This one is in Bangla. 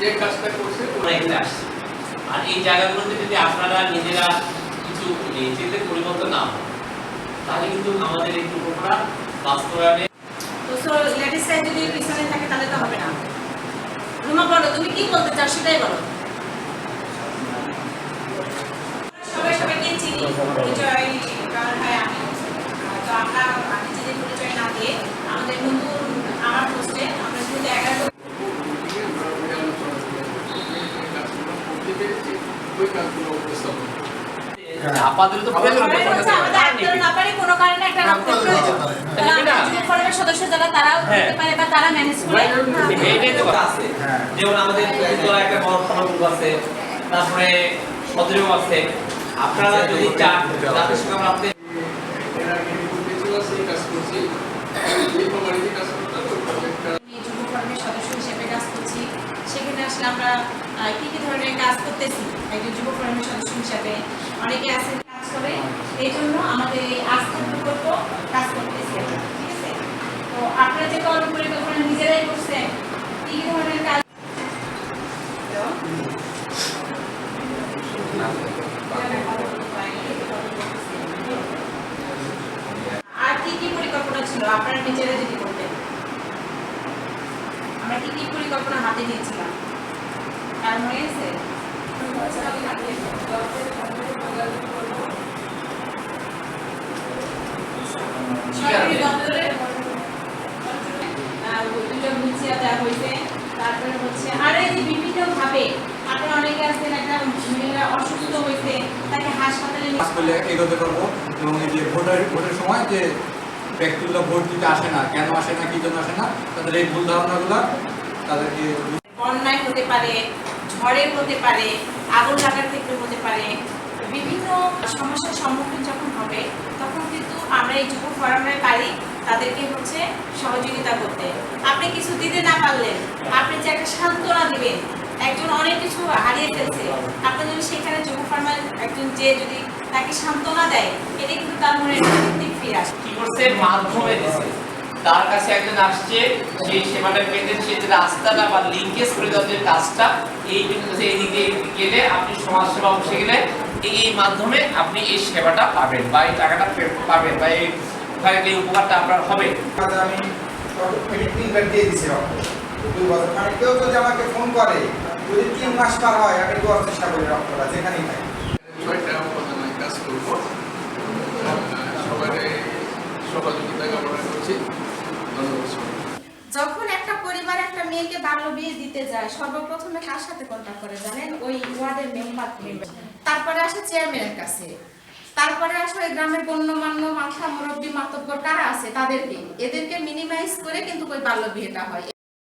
যে কাজটা করছে ওরা এখানে আসছে। আর এই জায়গাগুলোতে যদি আপনারা নিজেরা কিছু নিজেদের পরিবর্তন না হয়, তাহলে কিন্তু আমাদের এই প্রকল্পটা বাস্তবায়নে তো সো লেডিসরা যদি পিছনে থাকে তাহলে তো হবে না। রুমা বলো তুমি কি বলতে চাও সেটাই বলো সবাই সবাইকে চিনি পরিচয় কারণ হয় আমি আহ, তো আমরা আমি যদি পরিচয় না দিয়ে আমাদের বন্ধু আমার পোস্টে আমরা কিন্তু এগারো মিটিংয়ে আমরা ওই আলোচনা করলাম। যে যে কাজগুলো করতে পেরেছি, ওই কাজগুলো উপস্থাপন করলাম। আপাতত প্রয়োজন কোনো কারণে একটা প্রয়োজন। সদস্য যারা তারাও হ্যাঁ। পারে বা তারা ম্যানেজ করে এইটাই তো আছে যেমন আমাদের একটা বড় সমাগম আছে তারপরে সদরেও আছে। আপনারা যদি চান তাদের সঙ্গে আমরা আপনাদের এর আগে কাজ করছি। এই প্রকারে কাজ করতাম, ওই প্রজেক্টটা আমি যুব ফোরামের সদস্য হিসেবে কাজ করছি সেখানে আসলে আমরা কি কি ধরনের কাজ করতেছি, একজন যুব ফোরামের সদস্য হিসাবে অনেকে আছে কাজ করে, এই জন্য আমাদের এই আস্থার প্রকল্প কাজ করতেছি ঠিক আছে? তো আপনারা যে কর্ম পরিকল্পনা নিজেরাই করছেন, কি কি ধরনের কাজ আর কি কি পরিকল্পনা ছিল? আপনারা নিজেরা যদি করতেন আমরা কি কি পরিকল্পনা হাতে নিয়েছিলাম? দেওয়া হয়েছে তারপরে হচ্ছে আর এই যে বিভিন্ন ভাবে আপনারা অনেকে আছেন একটা মহিলা অসুস্থ হয়েছে তাকে হাসপাতালে নিয়ে এগোতে পারব এবং এই যে ভোটের ভোটের সময় যে ব্যক্তিগুলো ভোট দিতে আসে না, কেন আসে না, কি জন্য আসে না, তাদের এই ভুল ধারণাগুলো তাদেরকে বন্যায় হতে পারে ঝড়ে হতে পারে, আগুন লাগার ক্ষেত্রে হতে পারে, বিভিন্ন সমস্যার সম্মুখীন যখন হবে, তখন কিন্তু আমরা এই যুব ফোরামে পারি তাদেরকে হচ্ছে সহযোগিতা করতে। আপনি কিছু দিতে না পারলেন, আপনি যে একটা সান্ত্বনা দিবেন, একজন অনেক কিছু হারিয়ে ফেলছে, আপনি যদি সেখানে যুব ফোরামের একজন যে যদি তাকে সান্ত্বনা দেয় এটা কিন্তু তার মনে ফিরে আসে। মাধ্যমে দিছে। তার কাছে একজন আসছে সেই সেবাটা পেতে সে যে রাস্তাটা বা লিঙ্কেজ করে দেওয়ার যে কাজটা এই এই দিক গেলে আপনি সমাজ সেবা অংশে গেলে এই মাধ্যমে আপনি এই সেবাটা পাবেন বা এই টাকাটা পাবেন বা এই ওখানে এই উপকারটা আপনার হবে। আমি তিনবার দিয়ে দুই বছর মানে কেউ যদি আমাকে ফোন করে যদি তিন মাস পার হয় আমি দেওয়ার চেষ্টা করি রক্তটা যেখানেই ছয়টা কাজ করব। এই সহযোগিতা কামনা করছি। যখন একটা পরিবার একটা মেয়েকে বাল্য বিয়ে দিতে যায়, সর্বপ্রথমে কার সাথে কন্ট্যাক্ট করে জানেন? ওই ওয়ার্ডের মেম্বার তারপরে আসে চেয়ারম্যানের কাছে। তারপরে আসে ওই গ্রামের গণ্যমান্য মাথা মুরব্বী মাতব্য কারা আছে? তাদেরকে। এদেরকে মিনিমাইজ করে কিন্তু ওই বাল্য বিয়েটা হয়।